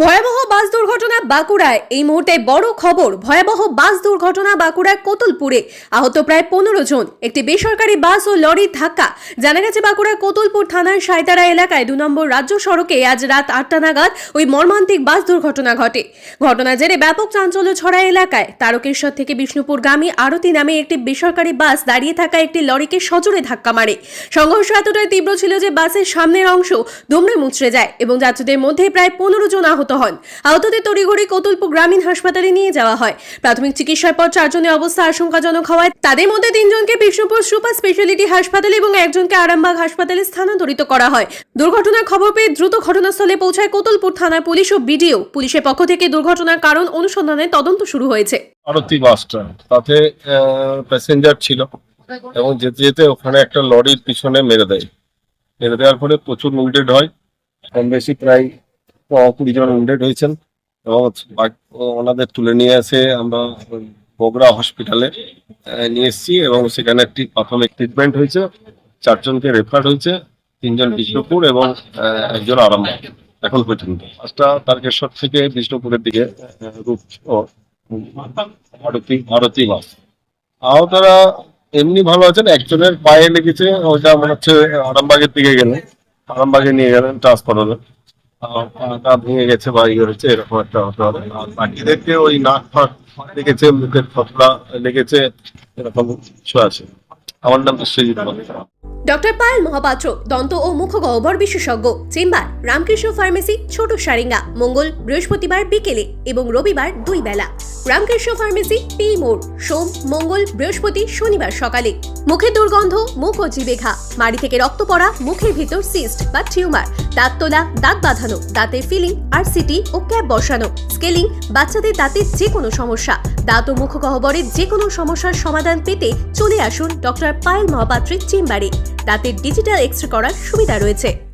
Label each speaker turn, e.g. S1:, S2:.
S1: ভয়াবহ বাস দুর্ঘটনা বাঁকুড়ায়। এই মুহূর্তে বড় খবর, ভয়াবহ বাস দুর্ঘটনা বাঁকুড়ায় কোতুলপুরে। আহত প্রায় পনেরো জন। একটি বেসরকারি বাস ও লরির ধাক্কা। জানা গেছে বাঁকুড়ার কোতুলপুর থানার সাঁইতারা এলাকায় দু নম্বর রাজ্য সড়কে আজ রাত আটটা নাগাদ ওই মর্মান্তিক বাস দুর্ঘটনা ঘটে। ঘটনা জেরে ব্যাপক চাঞ্চল্য ছড়া এলাকায়। তারকেশ্বর থেকে বিষ্ণুপুরগামী আরতি নামে একটি বেসরকারি বাস দাঁড়িয়ে থাকা একটি লরিকে সজোরে ধাক্কা মারে। সংঘর্ষ এতটাই তীব্র ছিল যে বাসের সামনের অংশ দুমড়ে মুচড়ে যায় এবং যাত্রীদের মধ্যে প্রায় পনেরো জন আহত হন। আহতদের তড়িঘড়ি কতুলপুর গ্রামীণ হাসপাতালে নিয়ে যাওয়া হয়। প্রাথমিক চিকিৎসার পর চারজনের অবস্থা আশঙ্কাজনক হওয়ায় তাদের মধ্যে তিনজনকে বিষ্ণুপুর সুপার স্পেশালিটি হাসপাতালে এবং একজনকে আরামবাগ হাসপাতালে স্থানান্তরিত করা হয়। দুর্ঘটনার খবর পেয়ে দ্রুত ঘটনাস্থলে পৌঁছায় কোতুলপুর থানার পুলিশ ও বিডিও। পুলিশের পক্ষ থেকে দুর্ঘটনার কারণ অনুসন্ধানে তদন্ত শুরু হয়েছে।
S2: আরতি বাসটা তাতে প্যাসেঞ্জার ছিল এবং যেতে যেতে ওখানে একটা লরির পিছনে মেরে দেয়। মেরে দেওয়ার ফলে প্রচুর উন্ডেড হয়। কম বেশি প্রায় কুড়ি জন উন্ডেড হয়েছেন এবং ওনাদের তুলে নিয়ে এসে আমরা বগরা হসপিটালে নিয়ে এসেছি এবং সেখানে একটি প্রাথমিক ট্রিটমেন্ট হয়েছে। চারজনকে রেফার হয়েছে, তিনজন বিষ্ণুপুর এবং একজন আরামবাগ। এখন পর্যন্ত বাসটা তারকেশ্বর থেকে বিষ্ণুপুরের দিকে রূপ ভারতী ভারতী বাস। তারা এমনি ভালো আছেন, একজনের পায়ে লেগেছে, ওটা মনে হচ্ছে আরামবাগের দিকে গেলে। আরামবাগে নিয়ে গেলেন ট্রান্সফার হলে। ভেঙে গেছে বা ইয়ে হয়েছে, এরকম একটা বাকিদেরকে ওই নাক ফাঁক লেগেছে, মুখের লেগেছে, এরকম কিছু আছে। আমার নাম
S1: ডক্টর পায়েল মহাপাত্র, দন্ত ও মুখগহ্বর বিশেষজ্ঞ, চেম্বার, রামকৃষ্ণ ফার্মেসি, ছোট সারিঙ্গা, মঙ্গল বৃহস্পতিবার বিকেলে এবং রবিবার দুই বেলা। রামকৃষ্ণ ফার্মেসি, পি মোড়, সোম, মঙ্গল, বৃহস্পতি, শনিবার সকালে। মুখে দুর্গন্ধ, মুখ ও জিবে ঘা। মাড়ি থেকে রক্ত পড়া, মুখের ভিতর সিস্ট বা টিউমার দাঁত তোলা, দাঁত বাঁধানো, দাঁতের ফিলিং আর সিটি ও ক্যাপ বসানো। স্কেলিং বাচ্চাদের দাঁতের যে কোনো সমস্যা। দাঁত ও মুখগহ্বরের যে কোনো সমস্যার সমাধান পেতে চলে আসুন ডক্টর পায়েল মহাপাত্রের চেম্বারে। দাঁতের ডিজিটাল এক্স রে করার সুবিধা রয়েছে।